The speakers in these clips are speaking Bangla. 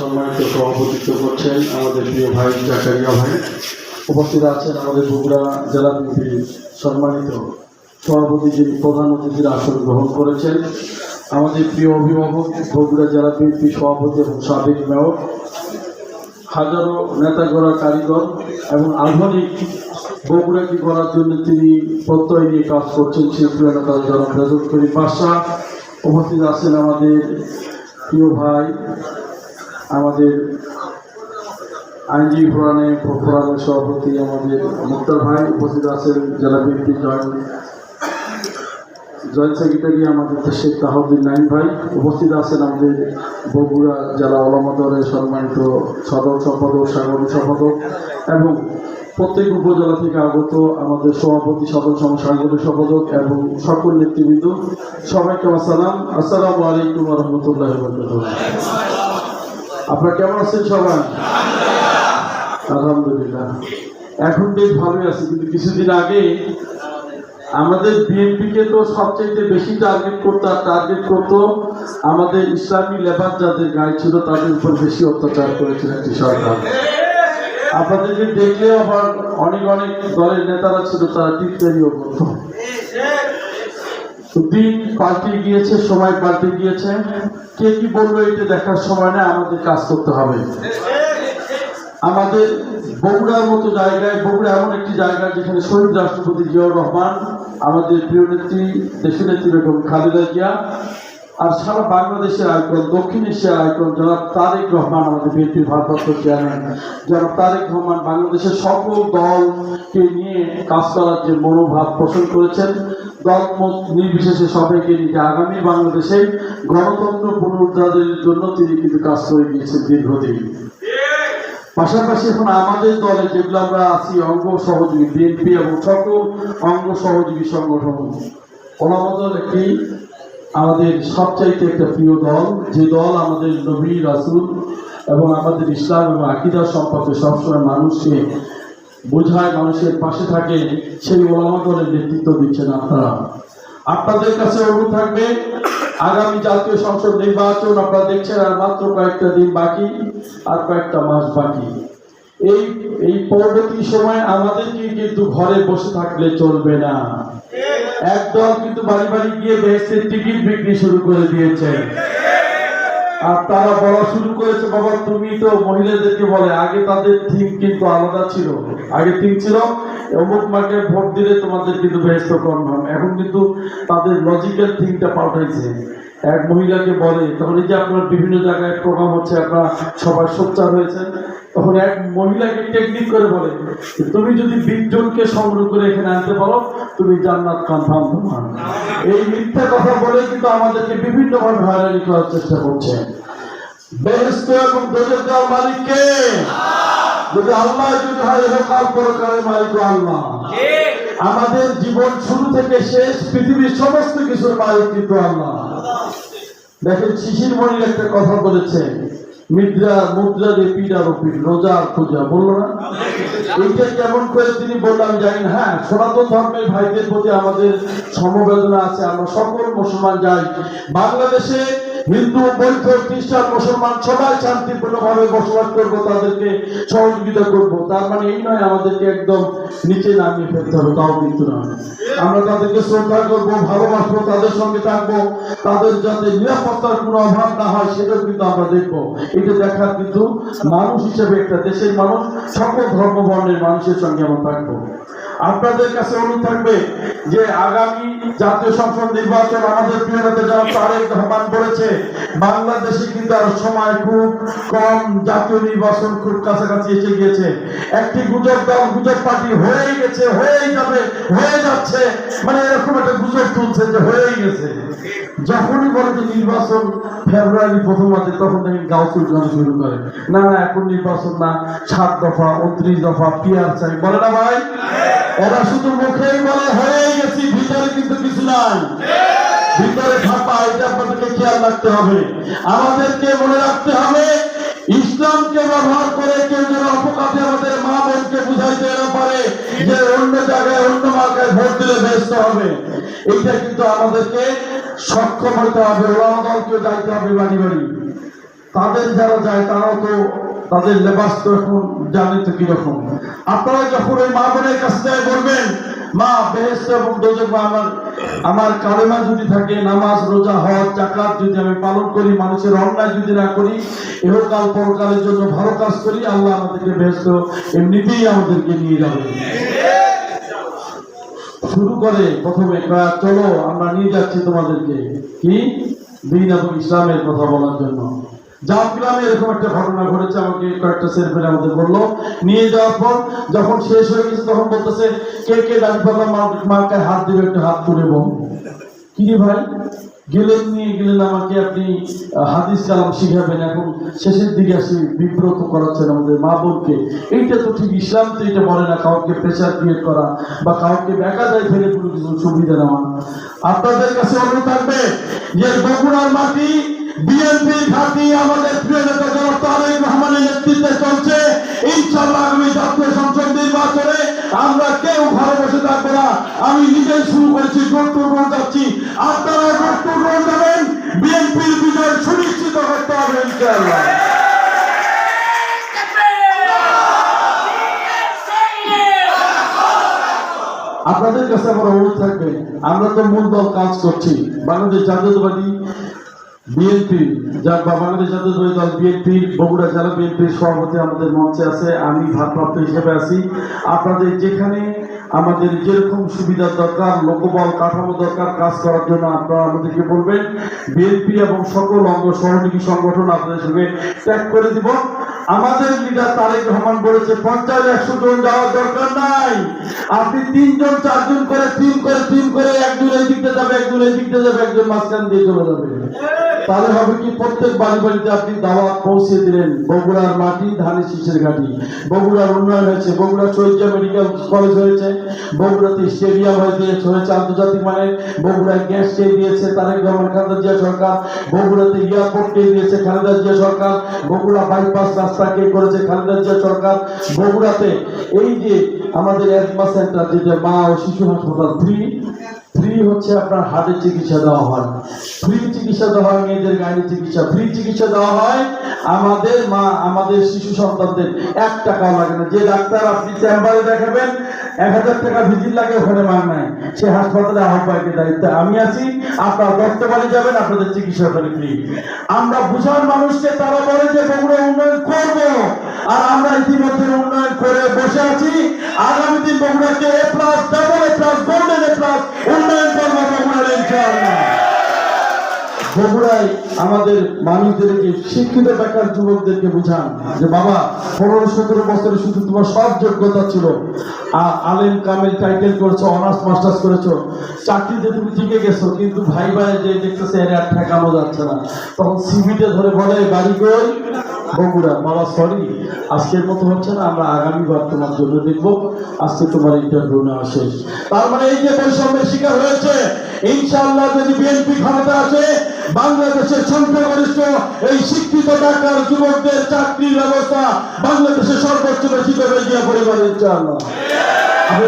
সম্মানিত সভাপতিত্ব করছেন আমাদের প্রিয় ভাই জাকারিয়া ভাই। উপস্থিত আছেন আমাদের বগুড়া জেলা বিএনপির সম্মানিত সভাপতি যিনি প্রধান অতিথির আসন গ্রহণ করেছেন। আমাদের প্রিয় অভিভাবক, বগুড়া জেলা বিএনপি সভাপতি এবং সাবেক মেয়র, হাজারো নেতাগড়া কারিগর এবং আধুনিক বগুড়াকে করার জন্য তিনি প্রত্যয় নিয়ে কাজ করছেন প্রিয় নেতা জনাব রেজত করিম বাদশাহ। উপস্থিত আছেন আমাদের প্রিয় ভাই আমাদের আইনজীবী ফোরামে ফোরামের সভাপতি আমাদের মুক্তার ভাই উপস্থিত আছেন, জেলা বিএনপি জয়েন্ট জয়েন্ট সেক্রেটারি আমাদের শেখ তাহাউদ্দিন নাইম ভাই উপস্থিত আছেন আমাদের বগুড়া জেলা ওলামাদরের সম্মানিত সদর সম্পাদক, সাংগঠনিক সম্পাদক এবং প্রত্যেক উপজেলা থেকে আগত আমাদের সভাপতি, সদর সাংগঠনিক সম্পাদক এবং সকল নেতৃবৃন্দ, সবাইকে আসসালাম। আসসালামু আলাইকুম রহমতুল্লাহ আপনারা কেমন আছেন সবাই? আলহামদুলিল্লাহ। এখন বেশ ভালোই আছে, কিন্তু কিছুদিন আগে আমাদের বিএনপিকে তো সবচেয়ে বেশি টার্গেট করতো আর টার্গেট করতো আমাদের ইসলামী লেবার যাদের গায়ে ছিল তাদের উপর বেশি অত্যাচার করেছিল একটি সরকার। আপনাদেরকে দেখলে আবার অনেক অনেক দলের নেতারা ছিল, তারা টিটকারিও করতো দিন পাল্টে গিয়েছে, সময় পাল্টে গিয়েছে। কে কি বলল এটা দেখার সময় না আমাদের কাজ করতে হবে। আমাদের বগুড়ার মতো জায়গায়, বগুড়া এমন একটি জায়গা যেখানে শহীদ রাষ্ট্রপতি জিয়াউর রহমান, আমাদের প্রিয় নেত্রী, দেশনেত্রী বেগম খালেদা জিয়া আর সারা বাংলাদেশের আইকন, দক্ষিণ এশিয়ার আইকন যারা তারেক রহমান আমাদের বিএনপির ভারপ্রাপ্ত চেয়ারম্যান। যারা তারেক রহমান বাংলাদেশের সকল দলকে নিয়ে কাজ করার যে মনোভাব পোষণ করেছেন দলমত নির্বিশেষে সবাইকে নিয়ে আগামী বাংলাদেশে গণতন্ত্র পুনরুদ্ধারের জন্য তিনি কিন্তু কাজ করে গিয়েছেন দীর্ঘদিন। পাশাপাশি এখন আমাদের দলে যেগুলো আমরা আছি, অঙ্গ সহযোগী বিএনপি এবং সকল অঙ্গ সহযোগী সংগঠন ওলামা দল একটি আমাদের সবচাইতে একটা প্রিয় দল, যে দল আমাদের নবী রাসুল এবং আমাদের ইসলাম এবং আকিদার সম্পর্কে সবসময় মানুষকে বোঝায়, মানুষের পাশে থাকে, সেই ওলামা দলের নেতৃত্ব দিচ্ছেন আপনারা। আপনাদের কাছে অনুরোধ থাকবে, আগামী জাতীয় সংসদ নির্বাচন আপনারা দেখছেন, আর মাত্র কয়েকটা দিন বাকি, আর কয়েকটা মাস বাকি। এই এই পরবর্তী সময় আমাদেরকে কিন্তু ঘরে বসে থাকলে চলবে না। একদল কিন্তু বাড়ি বাড়ি গিয়ে বেহেস্তের টিকিট বিক্রি শুরু করে দিয়েছে। আর তারা বলা শুরু করেছে, বাবা, তুমি তো মহিলাদেরকে বলে, আগে তাদের থিম কিন্তু আলাদা ছিল। আগে থিম ছিল, অমুক মাকে ভোট দিলে তোমাদের কিন্তু বেহেস্ত কনফার্ম। এখন কিন্তু তাদের লজিক্যাল থিমটা পাল্টাইছে। এক মহিলাকে বলে তখন এই যে আপনার বিভিন্ন জায়গায় প্রোগ্রাম হচ্ছে, আপনারা সবাই সোচ্চার হয়েছেন। তখন এক মহিলাকে টেকনিক করে বলে, তুমি যদি বিশজনকে সংগ্রহ করে এখানে আনতে পারো, তুমি জান্নাত কনফার্ম তোমার এই মিথ্যা কথা বলে কিন্তু আমাদেরকে বিভিন্নভাবে হয়রানি করার চেষ্টা করছে। বেহেস্ত এবং দোজের মালিককে যদি আল্লাহ যদি হয় এরকাল প্রকারের মালিক আল্লাহ। আমাদের জীবন শুরু থেকে শেষ পৃথিবীর সমস্ত কিছুর মালিক কিন্তু আল্লাহ। দেখেন শিশির মনির একটা কথা বলেছে মুদ্রা মুদ্রা যে পিডার পিড রোজা খোঁজা বলল না। এইটা কেমন করে তিনি বললাম জানেন হ্যাঁ সনাতন ধর্মের ভাইদের প্রতি আমাদের সমবেদনা আছে। আমরা সকল মুসলমান যাই। বাংলাদেশে হিন্দু, বৌদ্ধ, খ্রিস্টান, মুসলমান সবাই শান্তিপূর্ণভাবে বসবাস করব, তাদেরকে সহযোগিতা করব। তার মানে এই নয়, আমাদেরকে একদম নিচে নামিয়ে ফেলতে হবে, তাও কিন্তু নয়। আমরা তাদেরকে শ্রদ্ধা করব, ভালোবাসবো, তাদের সঙ্গে থাকব, তাদের যাতে নিরাপত্তার কোনো অভাব না হয়, সেটাও কিন্তু আমরা দেখব। এটা দেখার কিন্তু মানুষ হিসেবে একটা দেশের মানুষ, সকল ধর্ম বর্ণের মানুষের সঙ্গে আমরা থাকব। আপনাদের কাছে অনুরোধ থাকবে যে আগামী জাতীয় সংসদ নির্বাচন আমাদের প্রিয় নেতা যারা তারেক রহমান বলেছে, বাংলাদেশে কিন্তু আর সময় খুব কম জাতীয় নির্বাচন খুব কাছাকাছি এসে গিয়েছে। একটি গুজব দল, গুজব পার্টি হয়েই গেছে, হয়েই যাবে, হয়ে যাচ্ছে। মানে এরকম একটা গুজব তুলছে যে হয়েই গেছে। যখনই বলে যে নির্বাচন ফেব্রুয়ারি প্রথম আছে, তখন দেখেন গাও চুলকানো শুরু করে। না না, এখন নির্বাচন না, সাত দফা, উনত্রিশ দফা, পিয়ার চাই। বলে না ভাই? এরা শুধু মুখেই বলে, হয়েই গেছি, ভিতরে কিন্তু কিছু নাই। ভিতরে থাকা এটা আপনাদেরকে খেয়াল রাখতে হবে। আমাদেরকে মনে রাখতে হবে, ইসলামকে ব্যবহার করে কেউ যেন অপকাশে আমাদের মা বোনকে বুঝাইতে না পারে, যে অন্য জায়গায় অন্য মার্কায় ভোট দিলে ব্যস্ত হবে। এইটা কিন্তু আমাদেরকে সক্ষম হতে হবে ওলামা দলকে যাইতে হবে বাড়ি বাড়ি। তাদের যারা যায়, তারাও তো তাদের লেবাস তো এখন জানি তো কীরকম। আপনারা যখন ওই মা বোনের কাছে যায় বলবেন, মা বেহেস্ত এবং দোজক আমার আমার কালেমা যদি থাকে, নামাজ, রোজা, হজ জাকাত যদি আমি পালন করি, মানুষের অন্যায় যদি না করি ইহকাল পরকালের জন্য ভালো কাজ করি, আল্লাহ আমাদেরকে বেহেস্ত এমনিতেই আমাদেরকে নিয়ে যাবে। শুরু করে প্রথমে চলো, আমরা নিয়ে যাচ্ছি তোমাদেরকে। কি? দিন এবং ইসলামের কথা বলার জন্য। এরকম একটা ঘটনা ঘটেছে, আমাকে কয়েকটা আমাদের বলল। নিয়ে যাওয়ার পর যখন শেষ হয়ে গেছে, তখন বলতেছে, কে কে হাত হাত তুলে কি ভাই? গেলেন নিয়ে গেলেন আমাকে আপনি হাদিস কালাম শিখাবেন। এখন শেষের দিকে আসি, বিব্রত করাচ্ছেন আমাদের মা বোনকে। এইটা তো ঠিক ইসলাম তো এটা বলে না, কাউকে প্রেশার ক্রিয়েট করা বা কাউকে বেকাদায় ফেলে কোনো কিছু সুবিধা নেওয়া। আপনাদের কাছে অনুরোধ থাকবে যে বগুড়ার মাটি বিএনপি ঘাঁটি আমাদের প্রিয় নেতা জনাব তারেক রহমানের নেতৃত্বে চলছে। ইনশাল্লাহ আগামী জাতীয় সংসদ নির্বাচনে আমরা কেউ ঘরে বসে থাকব না। আমি নিজেই শুরু করেছি ডোর যাচ্ছি আপনারা ডোর যাবেন বিএনপির বিজয় সুনিশ্চিত করতে হবে আপনাদের কাছে আমার অনুরোধ থাকবে, আমরা তো মূল দল কাজ করছি, বাংলাদেশ জাতীয়তাবাদী বিএনপি যার বাংলাদেশ জাতীয়তাবাদী দল বিএনপির বগুড়া জেলা বিএনপির সভাপতি আমাদের মঞ্চে আছে, আমি ভারপ্রাপ্ত হিসেবে আছি। আপনাদের যেখানে আমাদের যেরকম সুবিধার দরকার, লোকবল, কাঠামো দরকার, কাজ করার জন্য আপনারা আমাদেরকে বলবেন। বিএনপি এবং সকল অঙ্গ সহযোগী সংগঠন আপনাদের সঙ্গে ত্যাগ করে দিব। আমাদের লিডার তারেক রহমান বলেছে পঞ্চাশ একশো জন যাওয়ার দরকার নাই। আপনি তিনজন, চারজন করে তিন করে তিন করে একজন এই দিকতে যাবে, একজন এই দিকতে যাবে, একজন মাঝখান দিয়ে চলে যাবে। তাহলে হবে কি প্রত্যেক বাড়ি বাড়িতে আপনি দাওয়াত পৌঁছে দিলেন বগুড়ার মাটি, ধানের শীষের ঘাটি। বগুড়ার উন্নয়ন হয়েছে, বগুড়া শহীদ মেডিকেল কলেজ হয়েছে, বগুড়াতে স্টেডিয়াম হয়েছে হয়েছে আন্তর্জাতিক মানের। বগুড়ায় গ্যাস কে দিয়েছে তারেক রহমান, খালেদা জিয়া সরকার। বগুড়াতে এয়ারপোর্ট কে দিয়েছে খালেদা জিয়া সরকার। বগুড়া বাইপাস রাস্তা কে করেছে খালেদা জিয়া সরকার। বগুড়াতে এই যে আমাদের একমা সেন্টার, যেটা মা ও শিশু হাসপাতাল ফ্রি ফ্রি হচ্ছে আপনার হার্টের চিকিৎসা দেওয়া হয়। ফ্রি চিকিৎসা দেওয়া হয়, মেয়েদের গাড়ির চিকিৎসা। ফ্রি চিকিৎসা দেওয়া হয়, আমাদের মা, আমাদের শিশু সন্তানদের এক টাকাও লাগে না। যে ডাক্তার আপনি চেম্বারে দেখাবেন, এক হাজার টাকা ভিজিট লাগে, ওখানে মান নাই। সে হাসপাতালে আহ্বায়কের দায়িত্বে আমি আছি, আপনার দত্তবাড়ি যাবেন, আপনাদের চিকিৎসা করে ফ্রি আমরা বুঝার মানুষকে তারা বলে যে বগুড়া উন্নয়ন করব। আর আমরা ইতিমধ্যে উন্নয়ন করে বসে আছি। আগামী দিন বগুড়াকে A plus double A plus golden A plus আমাদের মানুষদেরকে, শিক্ষিত বেকার যুবকদেরকে বুঝান যে, বাবা, পনেরো সতেরো বছরে শুধু তোমার সব যোগ্যতা ছিল। আ- আলেম কামেল টাইটেল করেছ অনার্স মাস্টার্স করেছ। চাকরিতে তুমি টিকে গেছো, কিন্তু ভাই ভাই যে দেখতেছে, এর আর ঠেকানো যাচ্ছে না। তখন সিভিতে ধরে বলে, বাড়ি কই? বগুড়া, বাবা সরি আজকের মতো হচ্ছে না, আমরা আগামীবার তোমার জন্য দেখব, আজকে তোমার ইন্টারভিউ নেওয়া শেষ। তার মানে এই যে বৈষম্যের শিকার হয়েছে, ইনশাআল্লাহ যদি বিএনপি ক্ষমতা আছে, বাংলাদেশের সংখ্যাগরিষ্ঠ, এই শিক্ষিত ডাক্তার যুবকদের চাকরির ব্যবস্থা বাংলাদেশের সর্বোচ্চ বেশি করে গিয়ে পরিবার ইনশাআল্লাহ তার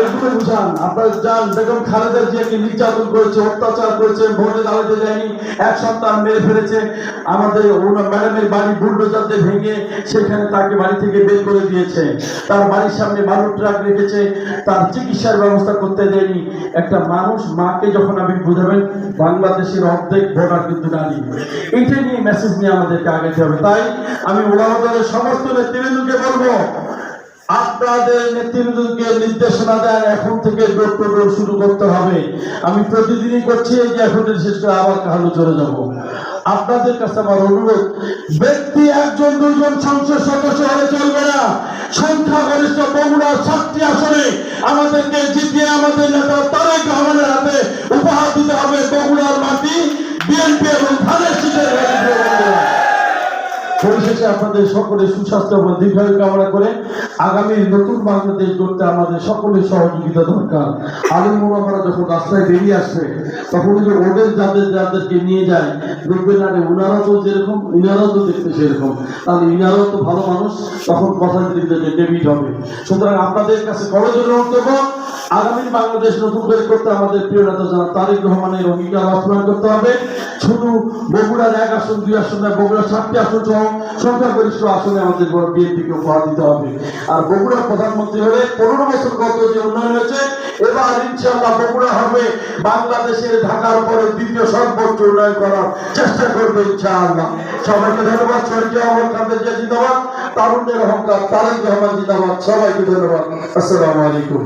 চিকিৎসার ব্যবস্থা করতে দেয়নি। একটা মানুষ মাকে যখন আপনি বুঝাবেন, বাংলাদেশের অর্ধেক ভোটার কিন্তু নারী। এইটা নিয়ে মেসেজ নিয়ে আমাদেরকে হবে। তাই আমি ওলামা সমস্ত নেতৃবৃন্দকে বলব আপনাদের নেতৃবৃন্দকে নির্দেশনা দেন, এখন থেকে টু ডোর শুরু করতে হবে। আমি প্রতিদিনই করছি, এই যে এখন শেষ করে আবার কাহালু চলে যাব। আপনাদের কাছে আমার অনুরোধ, ব্যক্তি একজন দুজন সংসদ সদস্য হলে চলবে না। সংখ্যাগরিষ্ঠ বগুড়ার সাতটি আসনে আমাদেরকে জিতিয়ে আমাদের নেতা তারেক রহমানের হাতে উপহার দিতে হবে বগুড়ার মাটি, বিএনপি এবং ধানের শীতের পরিশেষে আপনাদের সকলে সুস্বাস্থ্য এবং দীর্ঘায়ু কামনা করে আগামী নতুন বাংলাদেশ গড়তে আমাদের সকলের সহযোগিতা দরকার। আলিম মোলামারা যখন রাস্তায় বেরিয়ে আসবে তখন যে ওদের যাদের যাদেরকে নিয়ে যায়, দেখবেন আরে ওনারা তো যেরকম, ইনারাও তো দেখতে সেরকম। তাহলে ইনারাও তো ভালো মানুষ, তখন কথা দিতে ডেবিট হবে। সুতরাং আপনাদের কাছে কলেজের বক্তব্য আগামী বাংলাদেশ নতুন করে করতে আমাদের প্রিয় নেতা যারা তারেক রহমানের অঙ্গীকার বাস্তবায়ন করতে হবে। শুধু বগুড়ার এক আসন, দুই আসন বগুড়ার সাতটি আসন সহ সংখ্যাগরিষ্ঠ আসনে আমাদের বিএনপিকে উপহার দিতে হবে। আর বগুড়া প্রধানমন্ত্রী হলে পনেরো বছর গত যে উন্নয়ন হয়েছে, এবার ইনশাল্লাহ বগুড়া হবে বাংলাদেশের ঢাকার পরে দ্বিতীয় সর্বোচ্চ উন্নয়ন করার চেষ্টা করবে ইনশাআল্লাহ। সবাইকে ধন্যবাদ শহীদ আহমদ খানদের যে জিন্দাবাদ। তারুণ্যের অহংকার, তারেক রহমান জিন্দাবাদ। সবাইকে ধন্যবাদ। আসসালামু আলাইকুম।